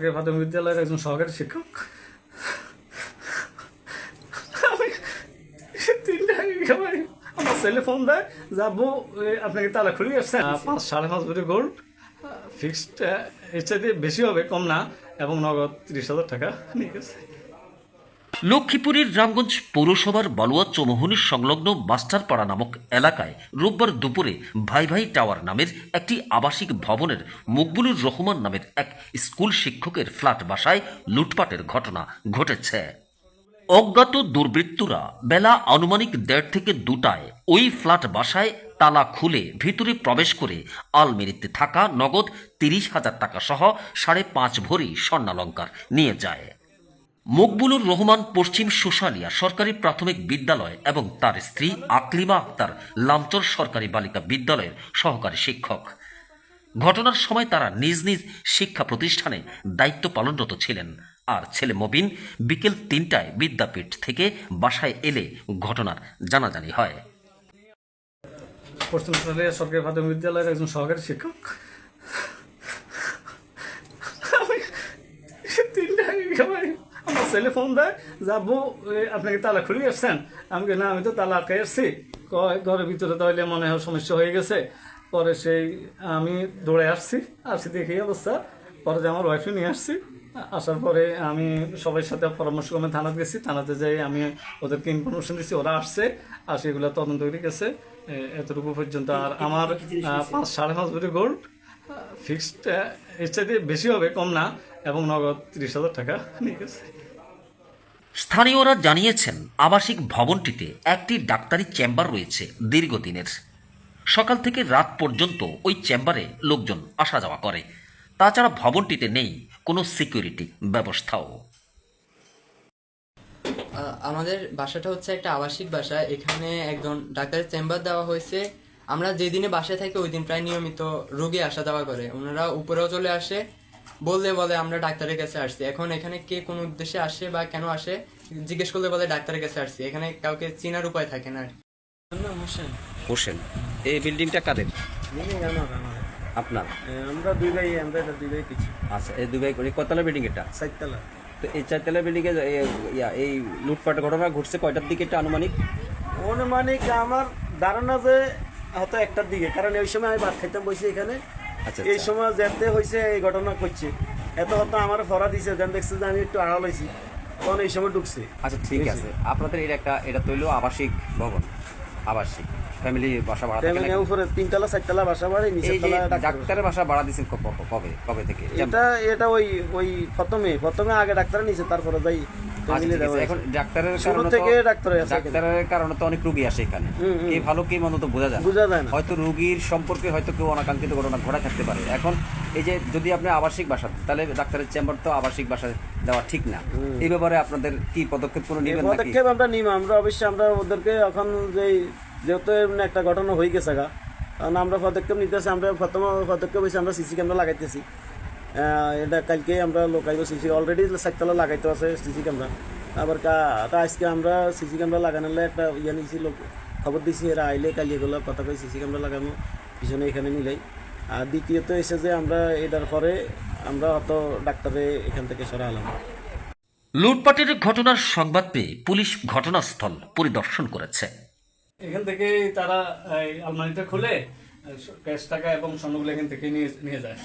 প্রাথমিক বিদ্যালয়ের একজন সহকারী শিক্ষক। আমার ছেলে ফোন দেয়, যাব আপনাকে তালা খুলে আসছে। পাঁচ, সাড়ে পাঁচ বছর গোল্ড ফিক্সড এর চাইতে বেশি হবে, কম না, এবং নগদ তিরিশ হাজার টাকা নিয়ে গেছে। লক্ষ্মীপুরের রামগঞ্জ পৌরসভার বালুয়া চৌমোহনী সংলগ্ন মাস্টারপাড়া নামক এলাকায় রোববার দুপুরে ভাই ভাই টাওয়ার নামের একটি আবাসিক ভবনের মকবুলুর রহমান নামের এক স্কুল শিক্ষকের ফ্ল্যাট বাসায় লুটপাটের ঘটনা ঘটেছে। অজ্ঞাত দুর্বৃত্তরা বেলা আনুমানিক দেড় থেকে দুটায় ওই ফ্ল্যাট বাসায় তালা খুলে ভিতরে প্রবেশ করে আলমেরিতে থাকা নগদ তিরিশ হাজার টাকা সহ সাড়ে পাঁচ ভরি স্বর্ণালঙ্কার নিয়ে যায়। মকবুলুর রহমান পশ্চিম সুশালিয়া সরকারি প্রাথমিক বিদ্যালয় এবং তার স্ত্রী আকলিমা আক্তার লামচর সরকারি বালিকা বিদ্যালয়ের সহকারী শিক্ষক। ঘটনার সময় তারা নিজ নিজ শিক্ষা প্রতিষ্ঠানে দায়িত্ব পালনরত ছিলেন। আর ছেলে মবিন বিকেল তিনটায় বিদ্যাপীঠ থেকে বাসায় এলে ঘটনার জানাজানি হয়। পশ্চিম সরকারি প্রাথমিক বিদ্যালয়ের একজন সহকারী শিক্ষক আমি তিনটা একেবারে আমার ছেলে ফোন দেয় যাব এ, আপনাকে তালা খুলে আসছেন। আমি না আমি তো তালা আটকে কয় ঘরের ভিতরে তাহলে মনে হয় সমস্যা হয়ে গেছে। পরে সেই আমি দৌড়ে আসছি আসছি দেখি অবস্থা। পরে যে আমার ওয়াইফে নিয়ে আসছি আসার পরে আমি সবার সাথে পরামর্শ করে থানাতে গেছি। থানাতে যাই আমি ওদেরকে ইনফরমেশন দিচ্ছি ওরা আসছে আর সেগুলো তদন্ত করে গেছে। এতটুকু পর্যন্ত আর আমার পাঁচ সাড়ে পাঁচ কোটি গোল্ড ফিক্সড এর বেশি হবে কম না এবং নগদ তিরিশ হাজার টাকা নিয়ে গেছে। স্থানীয়রা জানিয়েছেন, আবাসিক ভবনটিতে একটি ডাক্তারি চেম্বার রয়েছে দীর্ঘদিনের। সকাল থেকে রাত পর্যন্ত ওই চেম্বারে লোকজন আসা যাওয়া করে। তাছাড়া ভবনটিতে নেই কোনো সিকিউরিটি ব্যবস্থাও। আমাদের বাসাটা হচ্ছে একটা আবাসিক বাসা। এখানে একজন ডাক্তারের চেম্বার দেওয়া হয়েছে। আমরা যেদিনে বাসায় থাকি, ওই দিন প্রায় নিয়মিত রোগী আসা যাওয়া করে। ওনারা উপরেও চলে আসে। বললে বলে আমরা ডাক্তারের কাছে আসছি। এখন এখানে কে কোন উদ্দেশ্যে আসে বা কেন আসে জিজ্ঞেস করলে বলে ডাক্তারের কাছে আসছি। এখানে কাউকে চেনার উপায় থাকে না কি। হোসেন। এই বিল্ডিংটা কাদের? আপনার? আমরা দুই ভাই আমরা এটা দুই ভাই কিছু আচ্ছা এই দুবাই করে কতলা বিল্ডিং এটা? চারতলা। তো এই চারতলা বিল্ডিং এ এই লুটপাটের ঘটনা ঘটছে কয়টার দিকে এটা আনুমানিক? অনুমানিক আমার ধারণা যে হয়তো একটার দিকে কারণ ওই সময় আমি ভাত খাইতাম বসে এখানে। এই আচ্ছা। সময় যেতে হয়েছে এই ঘটনা করছে এত হয়তো আমার ফরা দিছে যেন দেখছে যে আমি একটু আড়াল হয়েছি তখন এই সময় ঢুকছে। আচ্ছা ঠিক আছে। আপনাদের এটা একটা এটা তৈল আবাসিক ভবন আবাসিক। ফ্যামিলি বাসা ভাড়া নাকি? উপরে তিনতলা চারতলা বাসা যে তলা ডাক্তারের বাসা ভাড়া দিচ্ছেন কবে কবে কবে থেকে? এটা এটা ওই ওই প্রথমে প্রথমে আগে ডাক্তার নিছে তারপরে যাই এখন ডাক্তারের কারণে থেকে তো- ডাক্তার আছে এখানে। ডাক্তারের কারণে তো অনেক রুগী আসে এখানে। হুম, হুম। কে ভালো কে মন্দ তো বোঝা যায় বোঝা যায় না। হয়তো রুগীর সম্পর্কে হয়তো কেউ অনাকাঙ্ক্ষিত ঘটনা ঘটা থাকতে পারে। এখন এই যে যদি আপনি আবাসিক বাসা তাহলে ডাক্তারের চেম্বার তো আবাসিক বাসা দেওয়া ঠিক না। এই ব্যাপারে আপনাদের কি পদক্ষেপ কোনো নেবেন পদক্ষেপ আমরা নিম আমরা অবশ্যই আমরা ওদেরকে এখন যেহেতু একটা ঘটনা হয়ে গেছে গা কারণ আমরা পদক্ষেপ নিতেছি। আমরা প্রথম পদক্ষেপ হয়েছে আমরা সিসি ক্যামেরা লাগাইতেছি। এটা কালকে আমরা লোকাইব সিসি অলরেডি সাততলা লাগাইতে আছে সিসি ক্যামেরা আবার কা- তা আজকে আমরা সিসি ক্যামেরা লাগানোর একটা ইয়ে নিয়েছি লোক খবর দিছি এরা আইলে কালি এগুলো কথা কই সিসি ক্যামেরা লাগানো পিছনে এখানে মিলাই আর দ্বিতীয়ত এসে যে আমরা এটার পরে আমরা অত ডাক্তারে এখান থেকে সরা হলাম লুটপাটের ঘটনার সংবাদ পেয়ে পুলিশ ঘটনাস্থল পরিদর্শন করেছে। এখান থেকে তারা আলমারিটা খুলে ক্যাশ টাকা এবং স্বর্ণগুলো এখান থেকে নিয়ে নিয়ে যায়।